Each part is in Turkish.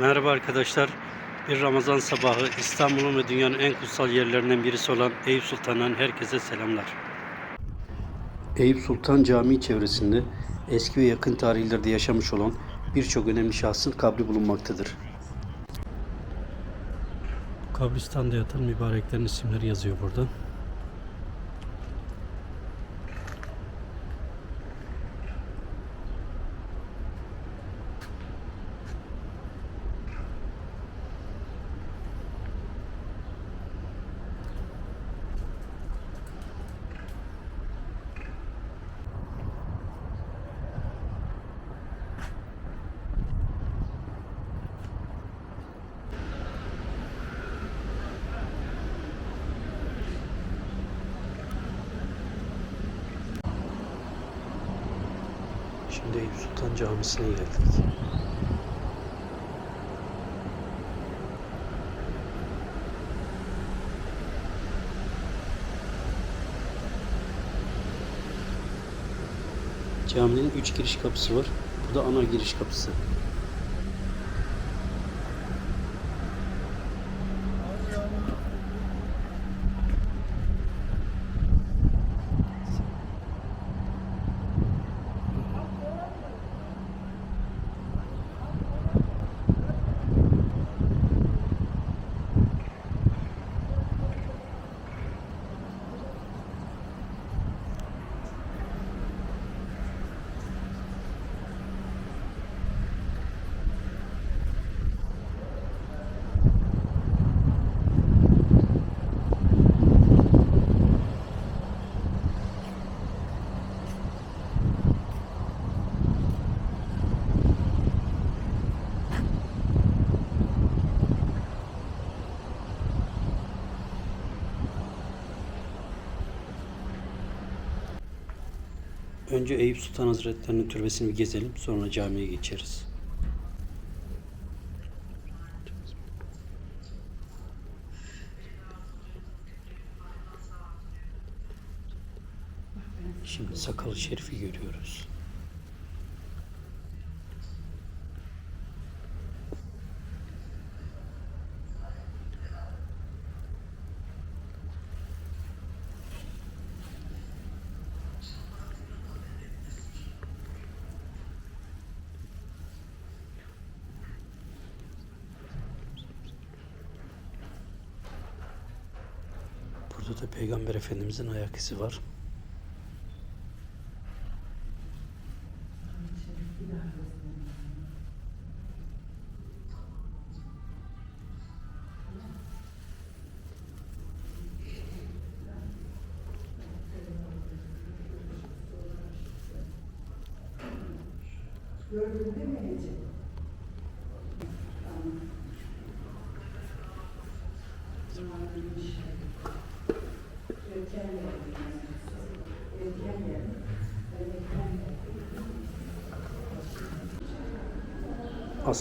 Merhaba arkadaşlar. Bir Ramazan sabahı İstanbul'un ve dünyanın en kutsal yerlerinden birisi olan Eyüp Sultan'dan herkese selamlar. Eyüp Sultan Camii çevresinde eski ve yakın tarihlerde yaşamış olan birçok önemli şahsın kabri bulunmaktadır. Kabristanda yatan mübareklerin isimleri yazıyor burada. Şimdi Eyüp Sultan Camisi'ne geldik. Caminin üç giriş kapısı var. Bu da ana giriş kapısı. Önce Eyüp Sultan Hazretleri'nin türbesini bir gezelim. Sonra camiye geçeriz. Şimdi Sakalı Şerif'i görüyoruz. Burada da Peygamber Efendimizin ayak izi var.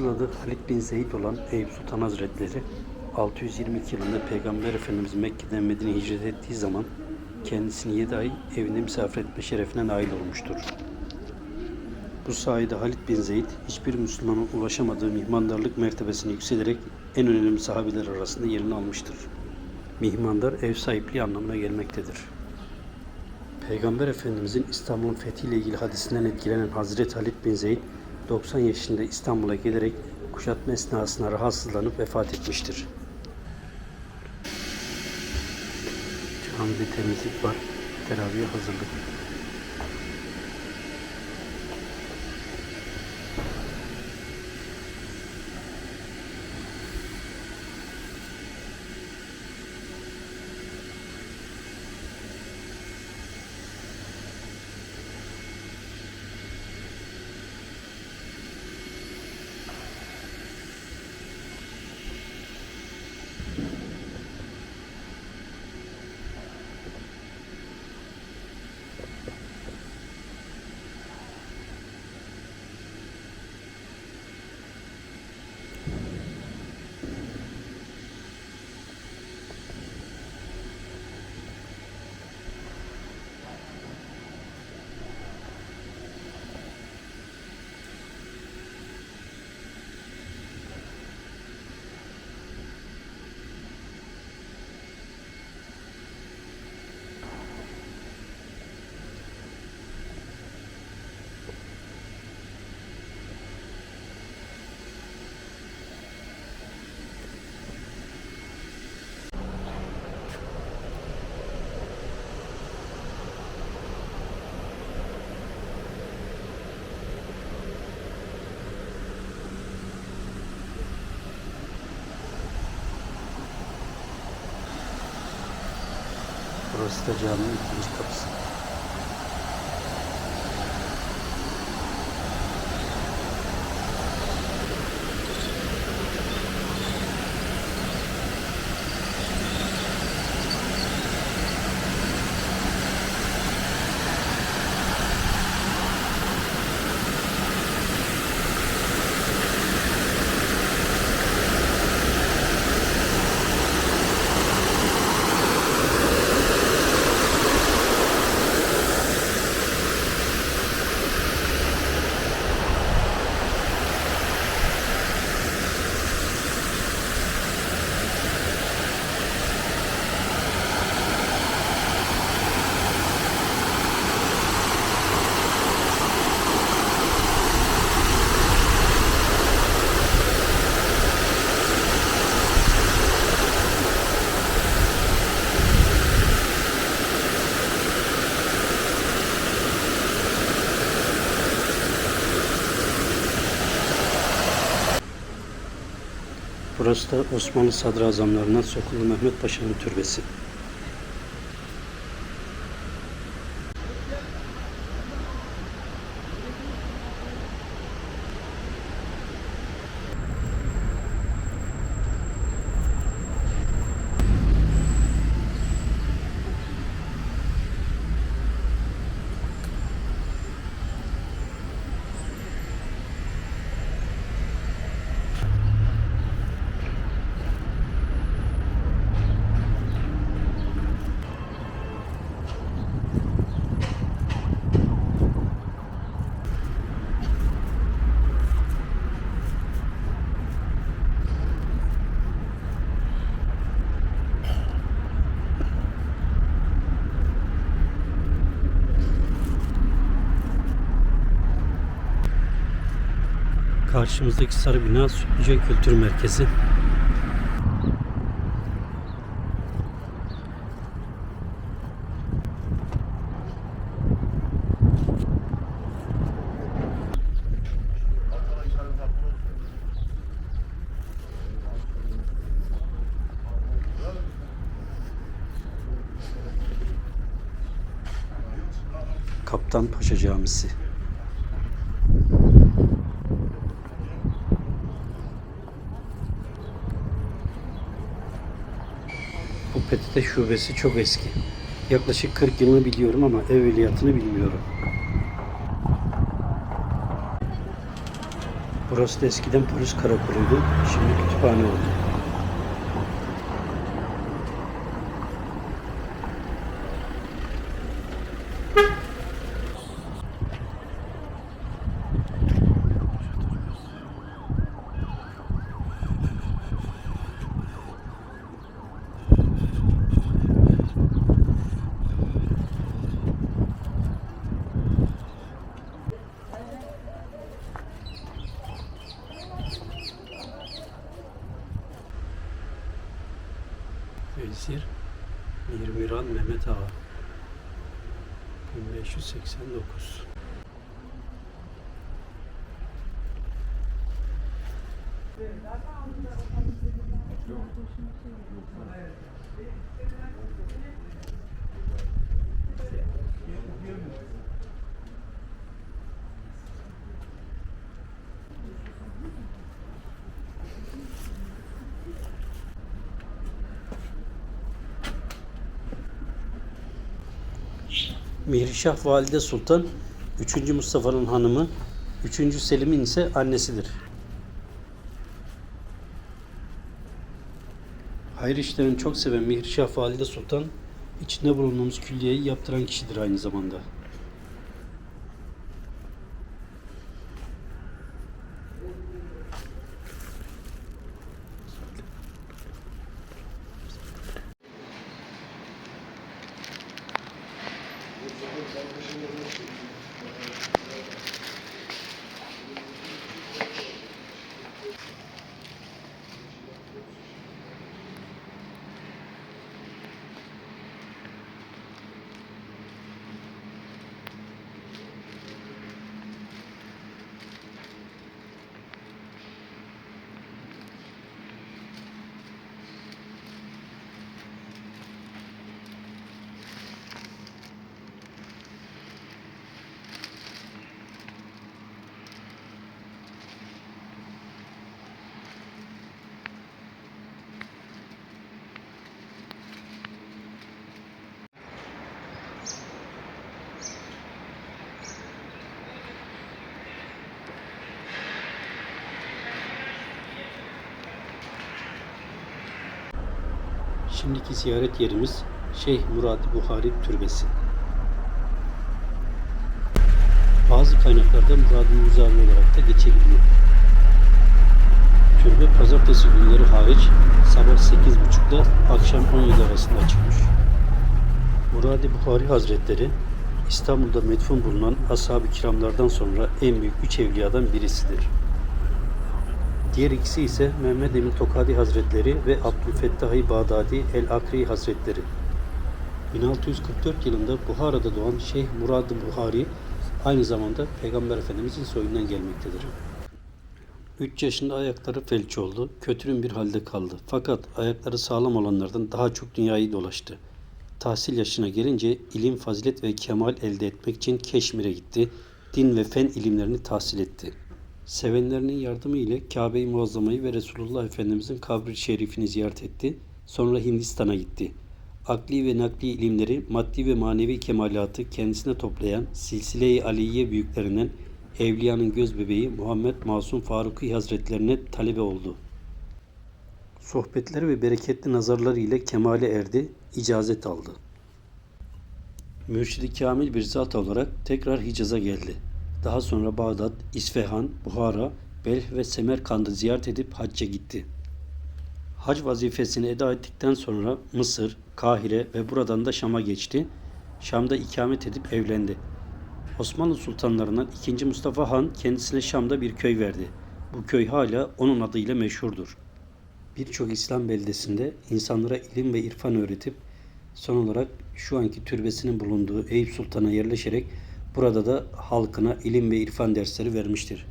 Asıl adı Halid bin Zeyd olan Eyüp Sultan Hazretleri 622 yılında Peygamber Efendimiz Mekke'den Medine'ye hicret ettiği zaman kendisini 7 ay evinde misafir etme şerefine nail olmuştur. Bu sayede Halid bin Zeyd hiçbir Müslümanın ulaşamadığı mihmandarlık mertebesine yükselerek en önemli sahabeler arasında yerini almıştır. Mihmandar ev sahipliği anlamına gelmektedir. Peygamber Efendimizin İstanbul'un fethiyle ilgili hadisinden etkilenen Hazreti Halid bin Zeyd 90 yaşında İstanbul'a gelerek kuşatma esnasında rahatsızlanıp vefat etmiştir. Camide temizlik var, teraviye hazırlık. Burası da caminin ikinci kapısı. Da Osmanlı sadrazamlarından Sokulu Mehmet Paşa'nın türbesi. Karşımızdaki sarı bina Sütlüce Kültür Merkezi. Kaptan Paşa Camisi. PTT şubesi çok eski. Yaklaşık 40 yılını biliyorum ama evveliyatını bilmiyorum. Burası da eskiden polis karakoluydu. Şimdi kütüphane oldu. Vezir Mirmiran Mehmet Ağa 1589 Mihrişah Valide Sultan 3. Mustafa'nın hanımı 3. Selim'in ise annesidir. Hayır işlerini çok seven Mihrişah Valide Sultan içinde bulunduğumuz külliyeyi yaptıran kişidir aynı zamanda. Şimdiki ziyaret yerimiz Şeyh Muradi Buhari Türbesi. Bazı kaynaklarda Muradi Muzavi olarak da geçebiliyor. Türbe pazartesi günleri hariç sabah 8.30'da akşam 17 arasında açılmış. Muradi Buhari Hazretleri İstanbul'da metfun bulunan ashab-ı kiramlardan sonra en büyük üç evliyadan birisidir. Diğer ikisi ise Mehmed Emin Tokadi Hazretleri ve Abdülfettah-ı Bağdadi el-Akri Hazretleri. 1644 yılında Buhara'da doğan Şeyh Murad Buhari aynı zamanda Peygamber Efendimizin soyundan gelmektedir. 3 yaşında ayakları felç oldu, kötürüm bir halde kaldı. Fakat ayakları sağlam olanlardan daha çok dünyayı dolaştı. Tahsil yaşına gelince ilim, fazilet ve kemal elde etmek için Keşmir'e gitti. Din ve fen ilimlerini tahsil etti. Sevenlerinin yardımı ile Kabe-i Muazzama'yı ve Resulullah Efendimizin kabri şerifini ziyaret etti. Sonra Hindistan'a gitti. Akli ve nakli ilimleri, maddi ve manevi kemalatı kendisine toplayan Silsile-i Aliye büyüklerinden Evliya'nın göz bebeği Muhammed Masum Faruki Hazretlerine talebe oldu. Sohbetleri ve bereketli nazarları ile kemale erdi, icazet aldı. Mürşidi Kamil bir zat olarak tekrar Hicaz'a geldi. Daha sonra Bağdat, İsfahan, Buhara, Belh ve Semerkand'ı ziyaret edip hacca gitti. Hac vazifesini eda ettikten sonra Mısır, Kahire ve buradan da Şam'a geçti. Şam'da ikamet edip evlendi. Osmanlı sultanlarından 2. Mustafa Han kendisine Şam'da bir köy verdi. Bu köy hala onun adıyla meşhurdur. Birçok İslam beldesinde insanlara ilim ve irfan öğretip son olarak şu anki türbesinin bulunduğu Eyüp Sultan'a yerleşerek burada da halkına ilim ve irfan dersleri vermiştir.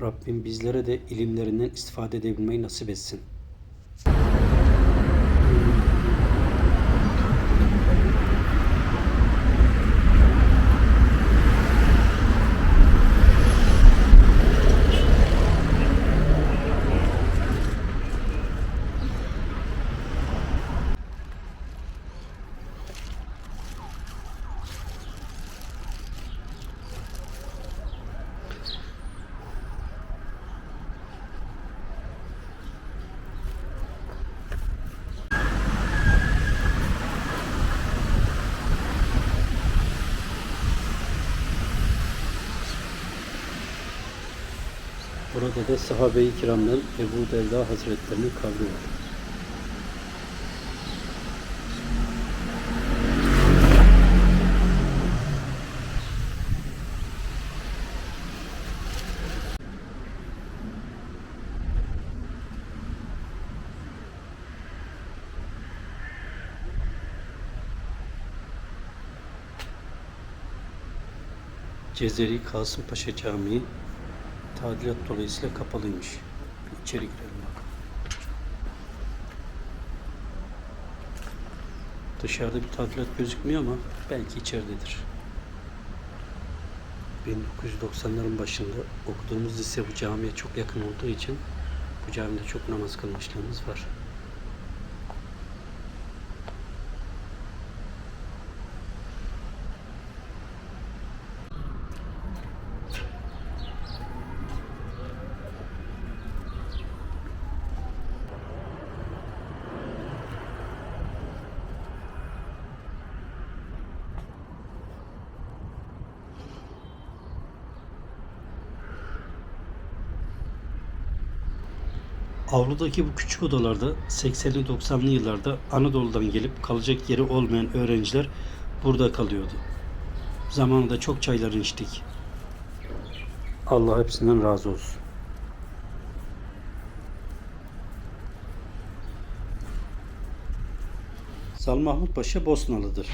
Rabbim bizlere de ilimlerinden istifade edebilmeyi nasip etsin. Burada da sahabe-i kiramdan Ebu Derda Hazretlerinin kabri var. Cezeri Kasımpaşa Camii tadilat dolayısıyla kapalıymış. Bir İçeri girelim bakalım. Dışarıda bir tadilat gözükmüyor ama belki içeridedir. 1990'ların başında okuduğumuz lise bu camiye çok yakın olduğu için bu camide çok namaz kılmışlığımız var. Avludaki bu küçük odalarda 80'li 90'lı yıllarda Anadolu'dan gelip kalacak yeri olmayan öğrenciler burada kalıyordu. Zamanında çok çaylarını içtik. Allah hepsinden razı olsun. Zal Mahmut Paşa Bosnalıdır.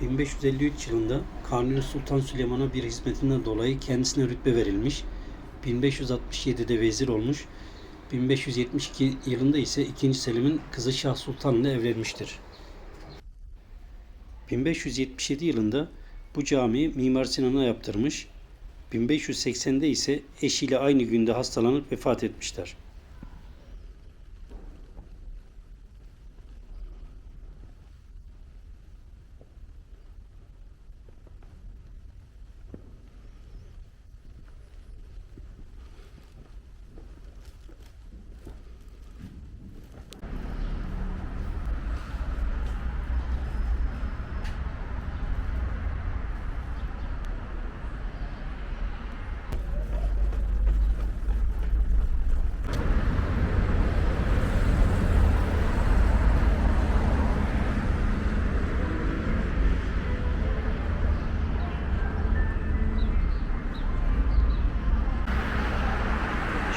1553 yılında Kanuni Sultan Süleyman'a bir hizmetinden dolayı kendisine rütbe verilmiş. 1567'de vezir olmuş. 1572 yılında ise 2. Selim'in kızı Şah Sultan ile evlenmiştir. 1577 yılında bu camiyi Mimar Sinan'a yaptırmış. 1580'de ise eşiyle aynı günde hastalanıp vefat etmişler.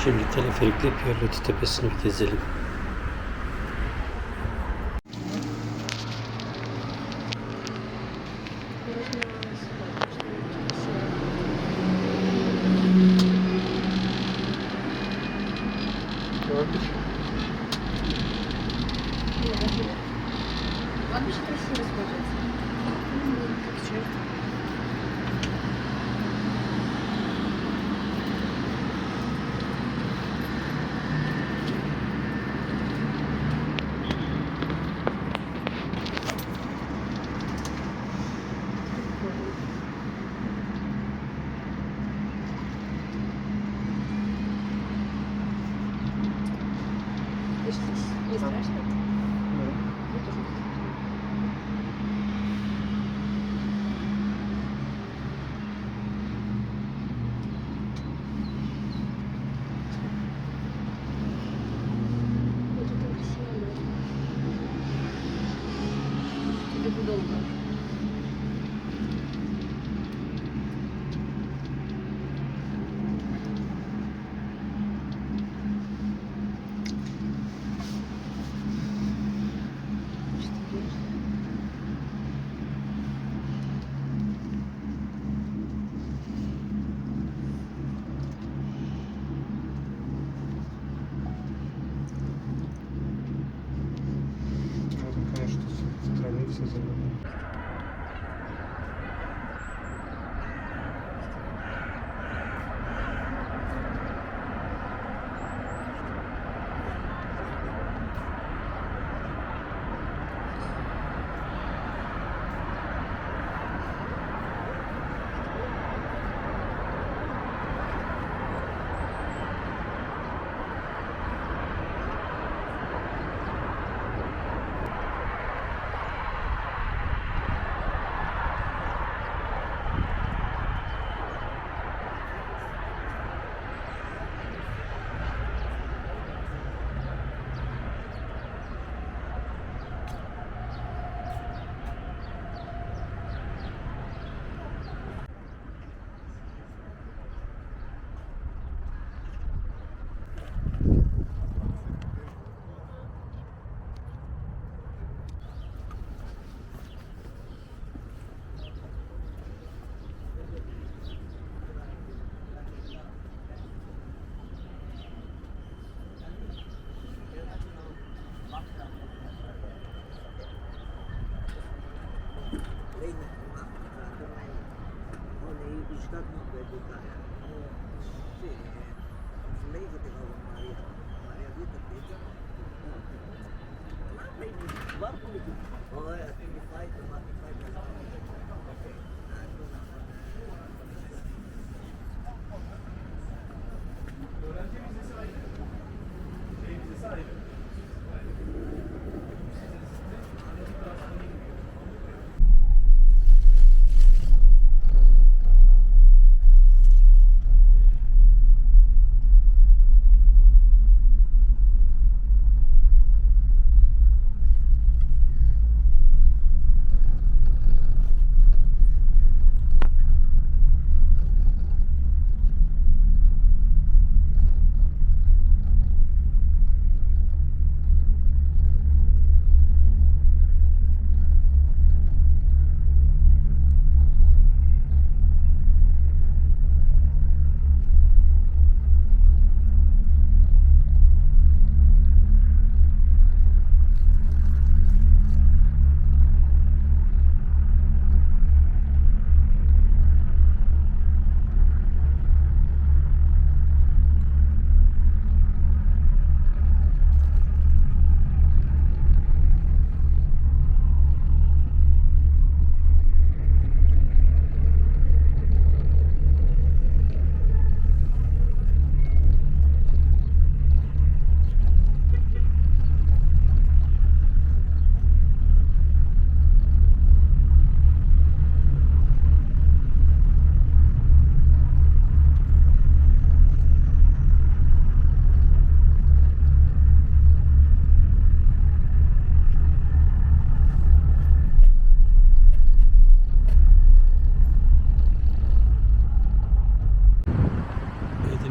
Şimdi teleferikle Pierloti Tepesi'ni bir gezelim.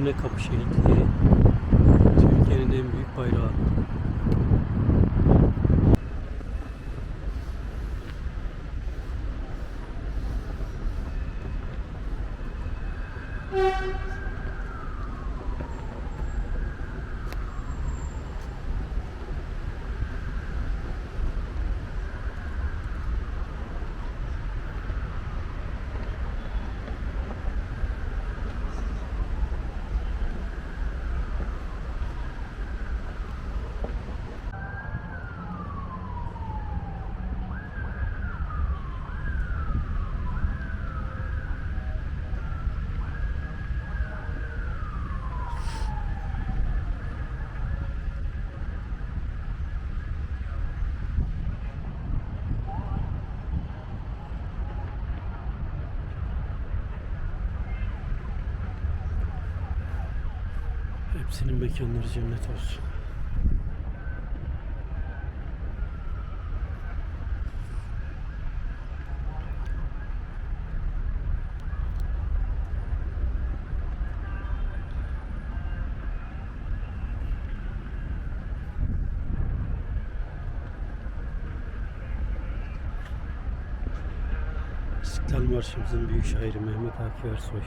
Edirne kapı şehitleri. Türkiye'nin en büyük bayrağı. Hepsinin mekanları cennet olsun. İstiklal Marşımızın büyük şairi Mehmet Akif Ersoy.